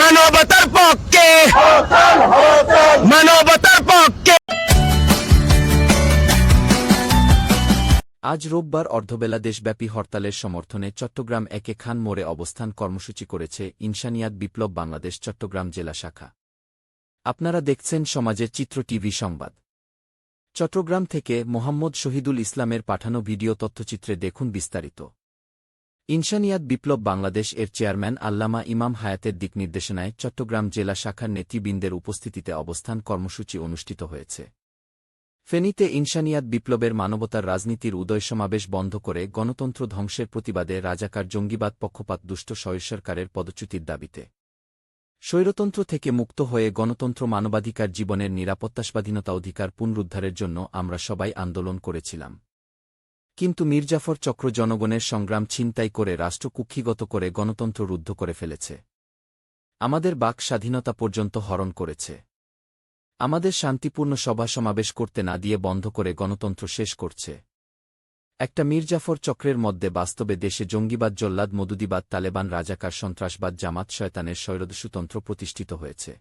মানবতার পক্ষে। মানবতার পক্ষে। আজ রোববার অর্ধবেলা দেশব্যাপী হরতালের সমর্থনে চট্টগ্রাম একে খান মোড়ে অবস্থান কর্মসূচি করেছে ইনসানিয়াত বিপ্লব বাংলাদেশ চট্টগ্রাম জেলা শাখা। আপনারা দেখছেন সমাজের চিত্র টিভি সংবাদ। চট্টগ্রাম থেকে মোহাম্মদ শহীদুল ইসলামের পাঠানো ভিডিও তথ্যচিত্রে দেখুন বিস্তারিত। ইনসানিয়াত বিপ্লব বাংলাদেশ এর চেয়ারম্যান আল্লামা ইমাম হায়াতের দিকনির্দেশনায় চট্টগ্রাম জেলা শাখার নেতৃবৃন্দের উপস্থিতিতে অবস্থান কর্মসূচি অনুষ্ঠিত হয়েছে। ফেনীতে ইনসানিয়াত বিপ্লবের মানবতার রাজনীতির উদয় সমাবেশ বন্ধ করে গণতন্ত্র ধ্বংসের প্রতিবাদে রাজাকার জঙ্গিবাদ পক্ষপাত দুষ্ট সরকারের পদচ্যুতির দাবিতে। স্বৈরতন্ত্র থেকে মুক্ত হয়ে গণতন্ত্র মানবাধিকার জীবনের নিরাপত্তা স্বাধীনতা অধিকার পুনরুদ্ধারের জন্য আমরা সবাই আন্দোলন করেছিলাম। কিন্তু মীরজাফর চক্র জনগণের সংগ্রাম ছিনতাই করে রাষ্ট্র কুক্ষিগত করে গণতন্ত্র রুদ্ধ করে ফেলেছে। আমাদের বাক স্বাধীনতা পর্যন্ত হরণ করেছে। আমাদের শান্তিপূর্ণ সভা সমাবেশ করতে না দিয়ে বন্ধ করে গণতন্ত্র শেষ করছে। একটা মীরজাফর চক্রের মধ্যে বাস্তবে দেশে জঙ্গিবাদ, জল্লাদ, মদুদিবাদ, তালেবান, রাজাকার, সন্ত্রাসবাদ, জামাত, শয়তানের স্বৈরদস্যুতন্ত্র প্রতিষ্ঠিত হয়েছে।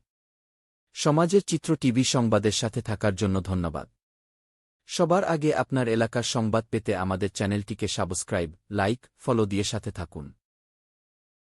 সমাজের চিত্র টিভি সংবাদের সাথে থাকার জন্য ধন্যবাদ। সবার আগে আপনার এলাকার সংবাদ পেতে আমাদের চ্যানেলটিকে সাবস্ক্রাইব লাইক ফলো দিয়ে সাথে থাকুন।